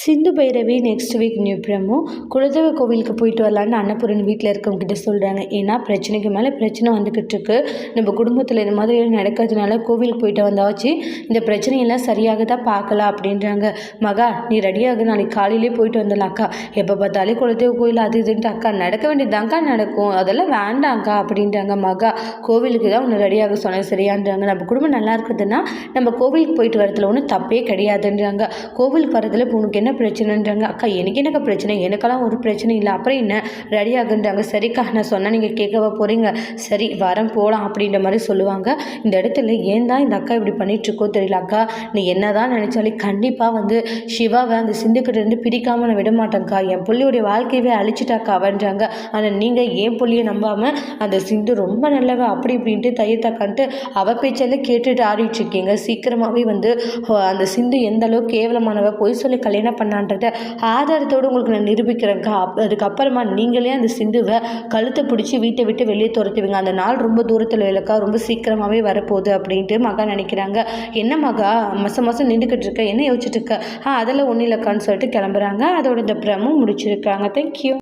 Sindhu Bhairavi next week new promo. குலதெய்வ கோவிலுக்கு போயிட்டு வரலான்னு அன்னபூரன் வீட்டில் இருக்கவங்ககிட்ட சொல்கிறாங்க ஏன்னா பிரச்சனைக்கு மேலே பிரச்சனை வந்துக்கிட்டு இருக்கு நம்ம குடும்பத்தில் இந்த மாதிரி நடக்கிறதுனால கோவிலுக்கு போயிட்டு வந்தாச்சு. இந்த பிரச்சனையெல்லாம் சரியாக தான் பார்க்கலாம் அப்படின்றாங்க. மகா நீ ரெடியாக நாளைக்கு காலையிலே போயிட்டு வந்துடலாம் அக்கா. எப்போ பார்த்தாலே குலதெய்வ கோயில் அது இதுன்ட்டு அக்கா நடக்க வேண்டியதுதான்க்கா நடக்கும். அதெல்லாம் வேண்டாங்க்கா அப்படின்றாங்க மகா. கோவிலுக்கு தான் ஒன்று ரெடியாக சொன்னது சரியான்றாங்க. நம்ம குடும்பம் நல்லா இருக்குதுன்னா நம்ம கோவிலுக்கு போயிட்டு வரதுல ஒன்றும் தப்பே கிடையாதுன்றாங்க. கோவிலுக்கு வரதுல உனக்கு என்ன பிரச்சனைன்றாங்க? அக்கா எனக்கு என்னக்கா பிரச்சனை? எனக்கெல்லாம் ஒரு பிரச்சனை இல்லை. அப்புறம் என்ன? ரெடி ஆகுன்றாங்க. சரிக்கா நான் சொன்னால் நீங்கள் கேட்கவா போகிறீங்க சரி வரம் போகலாம் அப்படின்ற மாதிரி சொல்லுவாங்க. இந்த இடத்துல ஏன் தான் இந்த அக்கா இப்படி பண்ணிகிட்ருக்கோ தெரியல அக்கா. நீ என்ன தான் நினச்சாலே கண்டிப்பாக வந்து சிவாவை அந்த சிந்துக்கிட்டேருந்து பிரிக்காமல் நான் விட மாட்டேங்க்கா என் பிள்ளையுடைய வாழ்க்கையவே அழிச்சிட்டாக்கா அவன்றாங்க. ஆனால் நீங்கள் ஏன் பிள்ளையை நம்பாமல் அந்த சிந்து ரொம்ப நல்லவ? அப்படி இப்படின்ட்டு தையத்தாக்கான்ட்டு அவ பேச்செல்லாம் கேட்டுட்டு ஆடிட்டு இருக்கீங்க சீக்கிரமாகவே வந்து அந்த சிந்து எந்த அளவுக்கு கேவலமானவ? பொய் சொல்லி கல்யாணம் பண்ணான்றத ஆதாரத்தோடு உங்களுக்கு நான் நிரூபிக்கிறேங்க்கா அதுக்கப்புறமா நீங்களே அந்த சிந்துவை கழுத்தை பிடிச்சி வீட்டை விட்டு வெளியே துரத்துவீங்க. அந்த நாள் ரொம்ப தூரத்தில் இல்லைக்கா ரொம்ப சீக்கிரமாகவே வரப்போகுது அப்படின்ட்டு மகா நினைக்கிறாங்க. என்ன மகா மாதம் மாதம் நின்றுக்கிட்டு இருக்க என்ன யோசிச்சுட்டு இருக்க? ஆ அதெல்லாம் ஒன்றும் இல்லைக்கான்னு சொல்லிட்டு கிளம்புறாங்க. அதோட இந்த பிரமும் முடிச்சிருக்காங்க. தேங்க்யூ